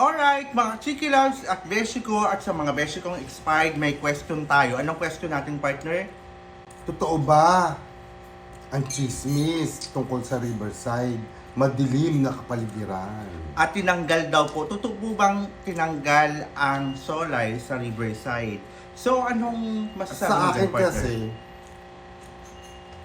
Alright, mga Chiki Loves at Beshi ko at sa mga Beshi kong expired, may question tayo. Anong question natin, partner? Totoo ba ang chismis tungkol sa Riverside? Madilim na kapaligiran. At tinanggal daw po, totoo po bang tinanggal ang Solay sa Riverside? So, anong masasabi Sa akin partner? kasi,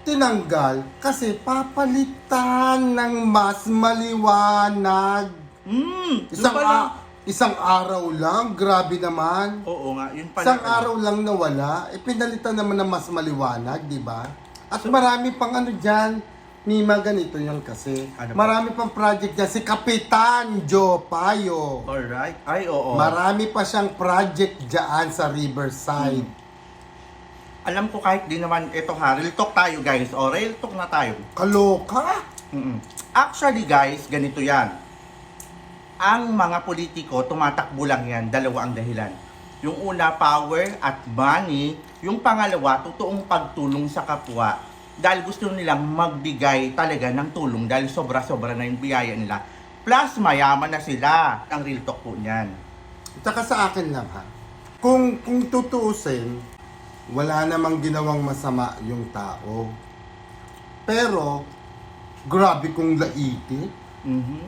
tinanggal kasi papalitan ng mas maliwanag. Hmm, Isang, yung pala- a- isang araw lang, grabe naman. Oo nga, yun pala. Isang araw lang nawala, eh pinalitan naman ng mas maliwanag, di ba? At marami pang ano dyan, Mima, ganito yan kasi. Ano pa? marami pang project dyan. Si Kapitan Joe Payo. Alright. Ay, oo. Marami pa siyang project dyan sa Riverside. Alam ko kahit di naman ito ha, real talk tayo guys. O, real talk na tayo. Kaloka? Mm-mm. Actually guys, ganito yan. Ang mga politiko, tumatakbo lang yan. Dalawa ang dahilan. Yung una, power at money. Yung pangalawa, totoong pagtulong sa kapwa. Dahil gusto nilang magbigay talaga ng tulong dahil sobra-sobra na yung biyaya nila. Plus, mayaman na sila. Ang real talk po niyan. Tsaka sa akin lang ha. Kung, kung tutuusin, wala namang ginawang masama yung tao. Pero, grabe kong laiti. Mhm.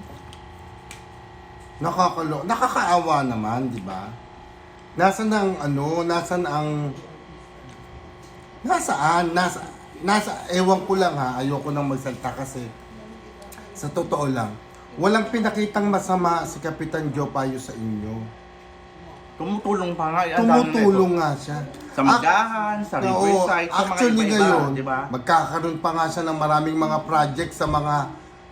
Nakakalo, nakakaawa naman, di ba? Nasaan ang ano, nasaan ang Nasaan? Nasa nasa ewan ko lang ha, ayoko nang magsalta kasi sa totoo lang, walang pinakitang masama si Kapitan Joe Payo sa inyo. Tumutulong pa nga. Dami na Tumutulong nga siya. Sa Magahan, sa Riverside, sa mga iba-iba, ngayon, di ba? magkakaroon pa nga siya ng maraming mga project sa mga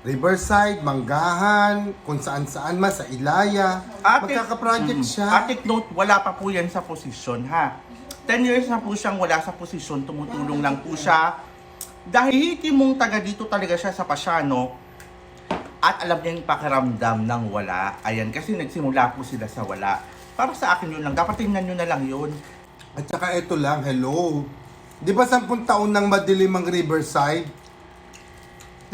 Riverside, Manggahan, kung saan-saan man, sa Ilaya. Ate- Magkaka-project Mm. siya. At take note, wala pa po yan sa posisyon, ha? 10 years na po siyang wala sa posisyon, tumutulong lang po siya. Dahil hiti mong taga dito talaga siya sa Pasyano, at alam niya yung pakiramdam ng wala. Ayan, kasi nagsimula po sila sa wala. Para sa akin yun lang, dapat tingnan nyo na lang yun. At saka ito lang, hello. Di ba 10 taon nang madilim ang Riverside?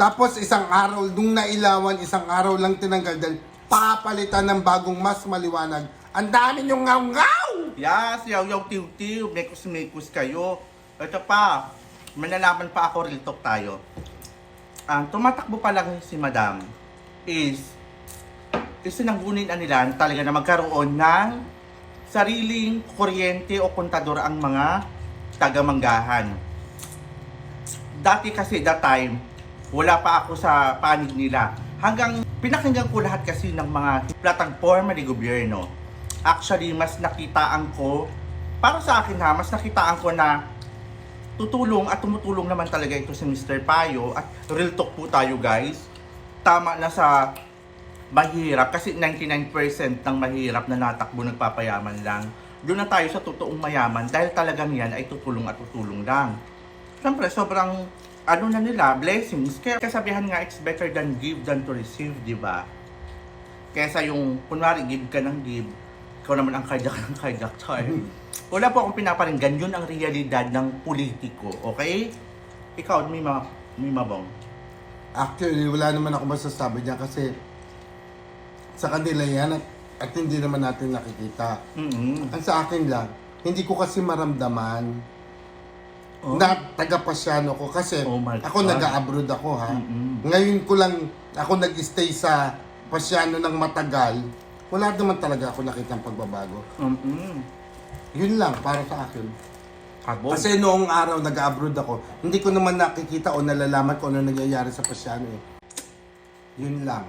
Tapos isang araw, nung nailawan, isang araw lang tinanggal dahil papalitan ng bagong mas maliwanag. Ang dami niyong ngaw-ngaw! Yes, yaw yaw tiw tiw, mekus mekus kayo. Ito pa, manalaman pa ako, real talk tayo. Ang tumatakbo pa lang si Madam is isinanggunin na nila talaga na magkaroon ng sariling kuryente o kontador ang mga taga-manggahan. Dati kasi that time, wala pa ako sa panig nila. Hanggang pinakinggan ko lahat kasi ng mga platforma ni gobyerno. Actually, mas nakitaan ko, para sa akin ha, mas nakitaan ko na tutulong at tumutulong naman talaga ito si Mr. Payo at real talk po tayo guys. Tama na sa mahirap kasi 99% ng mahirap na natakbo nagpapayaman lang. Doon na tayo sa totoong mayaman dahil talagang yan ay tutulong at tutulong lang. Siyempre, sobrang ano na nila, blessings. Kaya kasabihan nga, it's better than give than to receive, di ba? Kesa yung, kunwari, give ka ng give, ikaw naman ang kajak ng kajak, char. Wala po akong pinaparinggan, yun ang realidad ng politiko, okay? Ikaw, Mima, Mima Bong. Actually, wala naman ako masasabi niya kasi sa kanila yan at, at hindi naman natin nakikita. mm Ang sa akin lang, hindi ko kasi maramdaman Oh. na taga-pasyano ko kasi Oh ako nag-abroad ako ha. Mm-mm. Ngayon ko lang ako nag-stay sa pasyano ng matagal. Wala naman talaga ako nakitang pagbabago. Mm-mm. Yun lang para sa akin. Kabog. Kasi noong araw nag-abroad ako, hindi ko naman nakikita o nalalaman kung ano nangyayari sa pasyano eh. Yun lang.